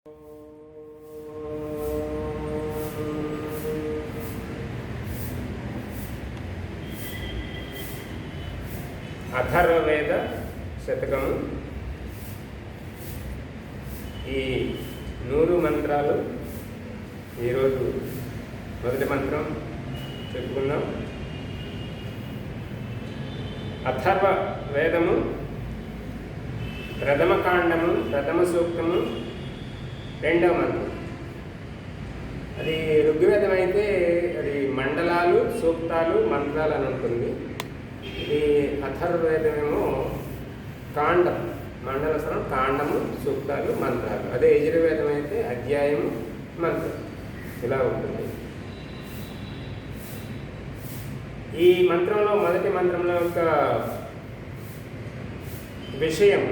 అథర్వవేద శతకము. ఈ నూరు మంత్రాలు ఈరోజు మొదటి మంత్రం చెప్పుకుందాం. అథర్వ వేదము ప్రథమ కాండము ప్రథమ సూక్తము రెండవ మంత్రం అది ఋగ్వేదం అయితే అది మండలాలు సూక్తాలు మంత్రాలు అని ఉంటుంది. ఇది అథర్వేదమేమో కాండం మండల కాండము సూక్తాలు మంత్రాలు. అదే యజుర్వేదం అయితే అధ్యాయము మంత్రం. ఇలా ఉంటుంది. ఈ మంత్రంలో మొదటి మంత్రంలో యొక్క విషయం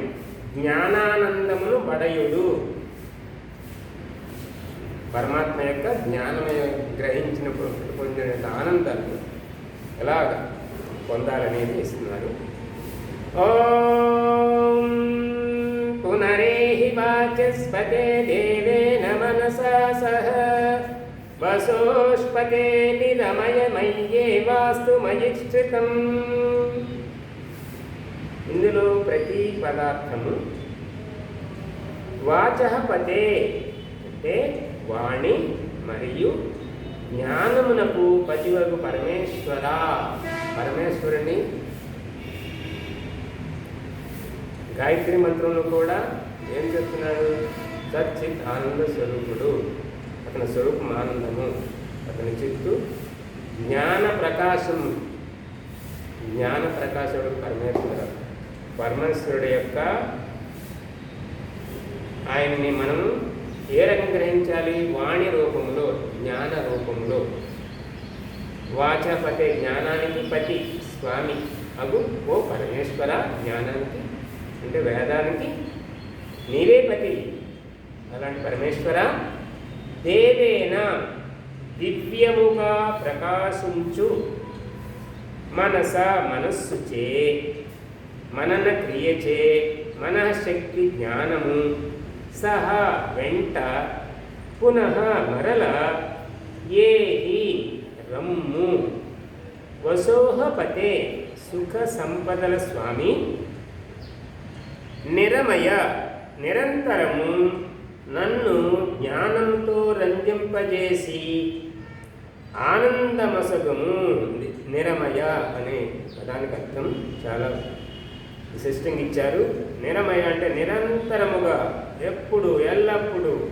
జ్ఞానానందమును బడయుడు. పరమాత్మ యొక్క జ్ఞానమే గ్రహించినప్పుడు పొందిన ఆనందాన్ని ఎలాగ పొందాలనేది ఇస్తున్నారు ఓం పునరేహి వాచస్పతే దేవేన మనసా సహ వసోష్పతే నిరమయమయ్యే వాస్తు మయిష్ఠితం ఇందులో ప్రతి పదార్థము వాచ పతే అంటే వాణి మరియు జ్ఞానమునకు పతివగు పరమేశ్వర. పరమేశ్వరుని గాయత్రి మంత్రంలో కూడా ఏం చెప్తున్నాడు? సచ్చిత్ ఆనంద స్వరూపుడు. అతని స్వరూపం ఆనందము. అతని చిత్తు జ్ఞాన ప్రకాశం. జ్ఞాన ప్రకాశుడు పరమేశ్వర పరమేశ్వరుడు యొక్క ఆయన్ని మనం రకంగా వాణి రూపంలో జ్ఞాన రూపంలో. వాచపతే జ్ఞానానికి పతి స్వామి. అగు ఓ పరమేశ్వర జ్ఞానానికి అంటే వేదానికి నీవే పతి. అలాంటి పరమేశ్వర దేవేన దివ్యముగా ప్రకాశించు మనస మనస్సుచే మనన క్రియచే మనఃశక్తి జ్ఞానము. సహ వెంట పునః మరల ఏహి రమ్ము. వసోహపతే సుఖ సంపదల స్వామి. నిరమయ నిరంతరము నన్ను జ్ఞానంతో రంజింపజేసి ఆనందమసగము నిరమయ అనే పదానికి అర్థం చాలా విశిష్టంగా ఇచ్చారు. నిరమయ అంటే నిరంతరముగా ఎప్పుడు ఎల్లప్పుడూ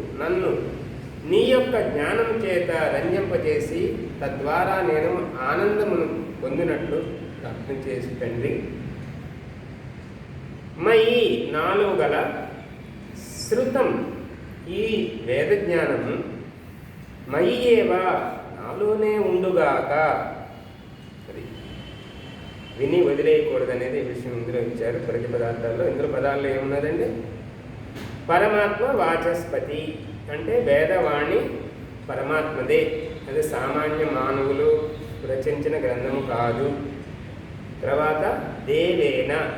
నీ యొక్క జ్ఞానం చేత రంజింపజేసి తద్వారా నేను ఆనందమును పొందినట్లు ప్రార్థన చేసి తండ్రి. మయి నాలుగు గల శృతం ఈ వేదజ్ఞానము మయి ఏవా నాలోనే ఉండుగాక. అది విని వదిలేయకూడదు అనేది విషయం ఇందులో ఇచ్చారు. ప్రతి పదార్థాల్లో ఇందులో పదాల్లో ఏమున్నదండి? పరమాత్మ వాచస్పతి అంటే వేదవాణి పరమాత్మదే. అది సామాన్య మానవులు రచించిన గ్రంథము కాదు. తర్వాత దేవేన.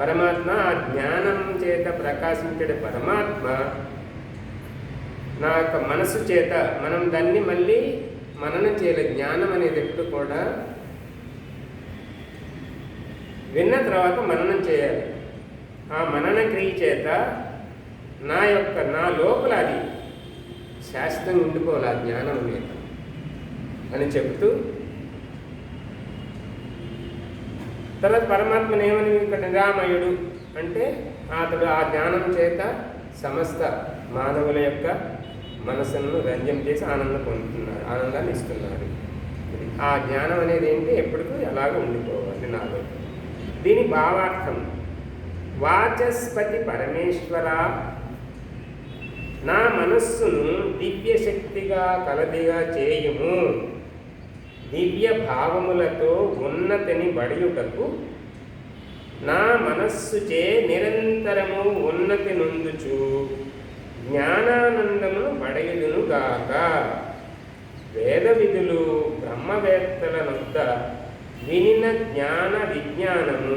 పరమాత్మ ఆ జ్ఞానం చేత ప్రకాశించే పరమాత్మ నా యొక్క మనసు చేత మనం దాన్ని మళ్ళీ మననం చేయలే. జ్ఞానం అనేది ఎప్పుడు కూడా విన్న తర్వాత మననం చేయాలి. ఆ మనన క్రియ చేత నా యొక్క నా లోపల అది శాశ్వతంగా ఉండిపోవాలి ఆ జ్ఞానం మీద అని చెప్తూ తర్వాత పరమాత్మను ఏమని ఇక్కడ నిరామయుడు అంటే అతడు ఆ జ్ఞానం చేత సమస్త మానవుల యొక్క మనసును రంజం చేసి ఆనందం పొందుతున్నారు ఆనందాన్ని ఇస్తున్నారు. ఆ జ్ఞానం అనేది ఏంటి? ఎప్పటికూ ఎలాగ ఉండిపోవాలి నాలో దీని భావార్థం వాచస్పతి పరమేశ్వర నా మనస్సును దివ్య శక్తిగా కలదిగా చేయుము. దివ్య భావములతో ఉన్నతిని బడియుటకు నా మనస్సుచే నిరంతరము ఉన్నతి నొందుచు జ్ఞానానందమును బడయుదును గాక వేద విధులు బ్రహ్మవేత్తల నొద్ద వినిన జ్ఞాన విజ్ఞానము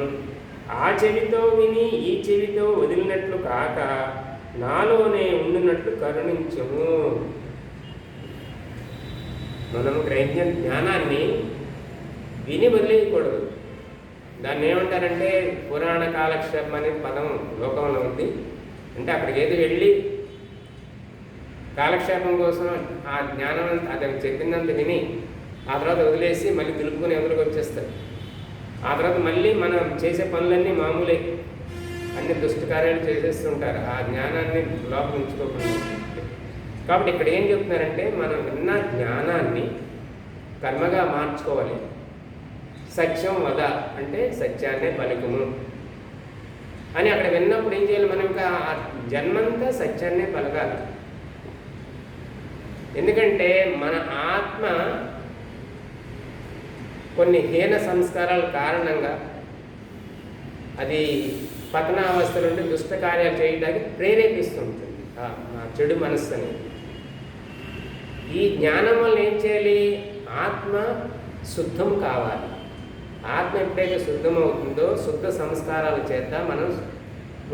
ఆ చెవితో విని ఈ చెవితో వదిలినట్లు కాక నాలోనే ఉండినట్లు కరుణించము. మనం గ్రహించిన జ్ఞానాన్ని విని వదిలేయకూడదు. దాన్ని ఏమంటారంటే పురాణ కాలక్షేపం అనే పదం లోకంలో ఉంది. అంటే అక్కడికి ఏది వెళ్ళి కాలక్షేపం కోసం ఆ జ్ఞానం అంత- అది చెప్పినంత విని ఆ తర్వాత వదిలేసి మళ్ళీ తెలుపుకొని ఎదురుకు వచ్చేస్తారు. ఆ తర్వాత మళ్ళీ మనం చేసే పనులన్నీ మామూలే. అన్ని దుష్టకార్యాలు చేసేస్తుంటారు. ఆ జ్ఞానాన్ని లోపల ఉంచుకోకుండా. కాబట్టి ఇక్కడ ఏం చెప్తున్నారంటే మనం విన్న జ్ఞానాన్ని కర్మగా మార్చుకోవాలి. సత్యం వద అంటే సత్యాన్నే పలుకుము అని అక్కడ విన్నప్పుడు ఏం చేయాలి మనం ఇంకా ఆ జన్మంతా సత్యాన్నే పలకాలి. ఎందుకంటే మన ఆత్మ కొన్ని హీన సంస్కారాల కారణంగా అది పతనావస్థ నుండి దుష్ట కార్యాలు చేయడానికి ప్రేరేపిస్తుంటుంది. చెడు మనస్సు అనేది ఈ జ్ఞానం వల్ల ఏం చేయాలి? ఆత్మ శుద్ధం కావాలి. ఆత్మ ఎప్పుడైతే శుద్ధమవుతుందో శుద్ధ సంస్కారాల చేత మనం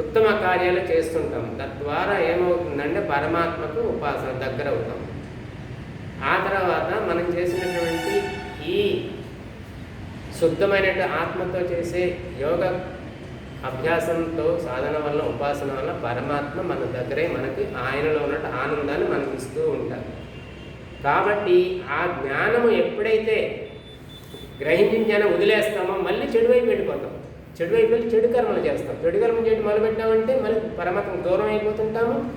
ఉత్తమ కార్యాలు చేస్తుంటాం. తద్వారా ఏమవుతుందంటే పరమాత్మకు ఉపాసన దగ్గర అవుతాం. ఆ తర్వాత మనం చేసినటువంటి ఈ శుద్ధమైన ఆత్మతో చేసే యోగ అభ్యాసంతో సాధన వల్ల ఉపాసన వల్ల పరమాత్మ మన దగ్గరే మనకి ఆయనలో ఉన్నట్టు ఆనందాన్ని మనకి ఇస్తూ ఉంటారు. కాబట్టి ఆ జ్ఞానము ఎప్పుడైతే గ్రహించిన జ్ఞానం వదిలేస్తామో మళ్ళీ చెడువైపు వెళ్ళిపోతాం. చెడువైపు వెళ్ళి చెడు కర్మలు చేస్తాం. చెడు కర్మలు చేయడం మొదలుపెట్టామంటే మళ్ళీ పరమాత్మ దూరం అయిపోతుంటాము.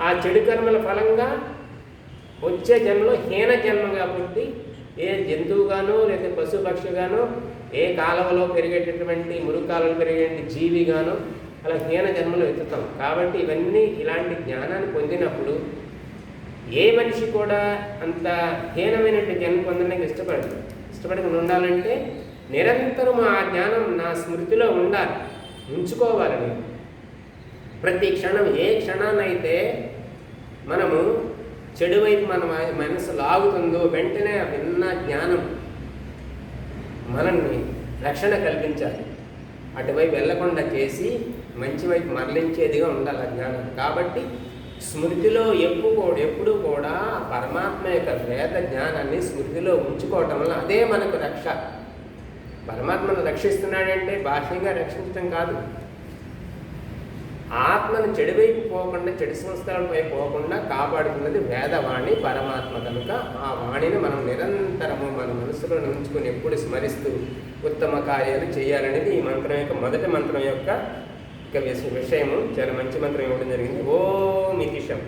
ఆ చెడు కర్మల ఫలంగా వచ్చే జన్మలో హీన జన్మగా పుట్టి ఏ జంతువుగానో లేదా పశు పక్షిగానో ఏ కాలువలో పెరిగేటటువంటి మురుకాలలో పెరిగేటువంటి జీవిగానో అలా హీన జన్మలు ఎత్తుతాం. కాబట్టి ఇవన్నీ ఇలాంటి జ్ఞానాన్ని పొందినప్పుడు ఏ మనిషి కూడా అంత హీనమైనటువంటి జన్మ పొందడానికి ఇష్టపడదు ఇష్టపడకుండా ఉండాలంటే నిరంతరం ఆ జ్ఞానం నా స్మృతిలో ఉండాలి. ఉంచుకోవాలి ప్రతి క్షణం ఏ క్షణాన్నైతే మనము చెడు వైపు మన మనసు లాగుతుందో వెంటనే ఆ విన్న జ్ఞానం మనల్ని రక్షణ కల్పించాలి. అటువైపు వెళ్ళకుండా చేసి మంచి వైపు మరలించేదిగా ఉండాలి ఆ జ్ఞానం. కాబట్టి స్మృతిలో ఎప్పుడు ఎప్పుడు కూడా పరమాత్మ యొక్క వేద జ్ఞానాన్ని స్మృతిలో ఉంచుకోవటం వల్ల అదే మనకు రక్ష. పరమాత్మను రక్షిస్తున్నాడంటే బాహ్యంగా రక్షించడం కాదు. ఆత్మను చెడువైపు పోకుండా చెడు సంస్కారంపై పోకుండా కాపాడుతున్నది వేదవాణి పరమాత్మ కనుక. ఆ వాణిని మనం నిరంతరము మన మనసులో ఉంచుకొని ఎప్పుడు స్మరిస్తూ ఉత్తమ కార్యాలు చేయాలనేది ఈ మంత్రం యొక్క మొదటి మంత్రం యొక్క విషయము చాలా మంచి మంత్రం ఇవ్వడం జరిగింది. ఓం ఇతిషం